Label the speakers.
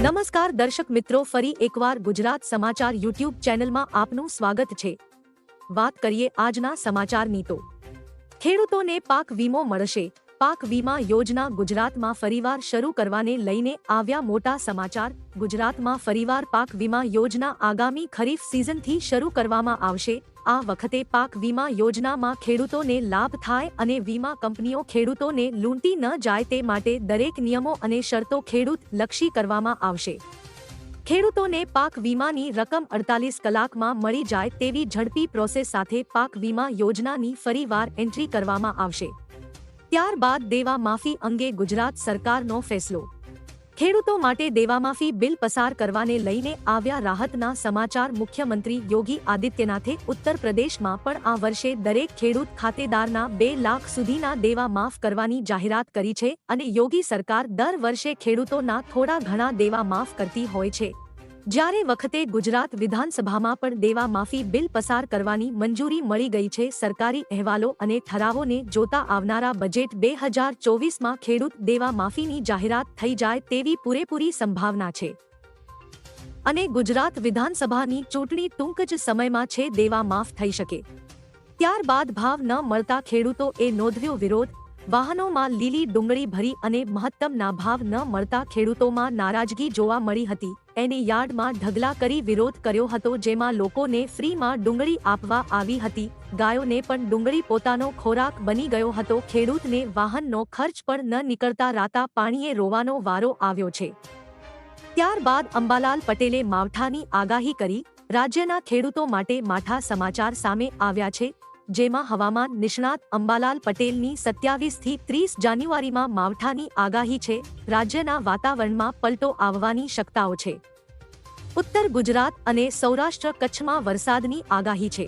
Speaker 1: નમસ્કાર દર્શક મિત્રો, ફરી એકવાર ગુજરાત સમાચાર યુટ્યુબ ચેનલમાં આપનું સ્વાગત છે. વાત કરીએ આજના સમાચારની તો. ખેડૂતોને પાક વીમો મળશે. પાક વીમા યોજના ગુજરાતમાં ફરીવાર શરૂ કરવાને લઈને આવ્યા મોટા સમાચાર. ગુજરાતમાં ફરીવાર પાક વીમા યોજના આગામી ખરીફ સિઝનથી શરૂ કરવામાં આવશે. આ વખતે પાક વીમા યોજનામાં ખેડૂતોને લાભ થાય અને વીમા કંપનીઓ ખેડૂતોને લૂંટી ન જાય તે માટે દરેક નિયમો અને શરતો ખેડૂત લક્ષી કરવામાં આવશે. ખેડૂતોને પાક વીમાની રકમ અડતાલીસ કલાકમાં મળી જાય તેવી ઝડપી પ્રોસેસ સાથે પાક વીમા યોજનાની ફરીવાર એન્ટ્રી કરવામાં આવશે. ત્યારબાદ દેવા માફી અંગે ગુજરાત સરકારનો ફેસલો. ખેડૂતો માટે દેવામાફી બિલ પસાર કરવાને લઈને આવ્યા રાહતના સમાચાર મુખ્યમંત્રી યોગી આદિત્યનાથે ઉત્તર પ્રદેશમાં પણ આ વર્ષે દરેક ખેડૂત ખાતેદારના બે લાખ સુધીના દેવા માફ કરવાની જાહેરાત કરી છે અને યોગી સરકાર દર વર્ષે ખેડૂતોના થોડા ઘણા દેવા માફ કરતી હોય છે. જ્યારે વખતે ગુજરાત વિધાનસભામાં પણ દેવા માફી બિલ પસાર કરવાની મંજૂરી મળી ગઈ છે, સરકારી અહેવાલો અને ઠરાવોને જોતા આવનારા બજેટ બે હજાર ચોવીસમાં ખેડૂત દેવા માફીની જાહેરાત થઈ જાય તેવી પૂરેપૂરી સંભાવના છે. અને ગુજરાત વિધાનસભાની ચૂંટણી ટૂંક જ સમયમાં છે, દેવા માફ થઈ શકે. ત્યારબાદ ભાવ ન મળતા ખેડૂતો એ નોંધ્યો વિરોધ વાહનોમાં લીલી ડુંગળી ભરી અને મહત્તમના ભાવ ન મળતા ખેડૂતોમાં નારાજગી જોવા મળી હતી. એને યાર્ડમાં ઢગલા કરી વિરોધ કર્યો હતો, જેમાં લોકોને ફ્રીમાં ડુંગળી આપવા આવી હતી. ગાયોને પણ ડુંગળી પોતાનો ખોરાક બની ગયો હતો. ખેડૂતને વાહનનો ખર્ચ પણ ન નીકળતા રાતા પાણીએ રોવાનો વારો આવ્યો છે. ત્યારબાદ અંબાલાલ પટેલે માવઠાની આગાહી કરી. રાજ્યના ખેડૂતો માટે માઠા સમાચાર સામે આવ્યા છે. જેમાં હવામાન નિષ્ણાત અંબાલાલ પટેલની સત્યાવીસથી ત્રીસ જાન્યુઆરીમાં માવઠાની આગાહી છે. રાજ્યના વાતાવરણમાં પલટો આવવાની શક્તાઓ છે. ઉત્તર ગુજરાત અને સૌરાષ્ટ્ર કચ્છમાં વરસાદની આગાહી છે.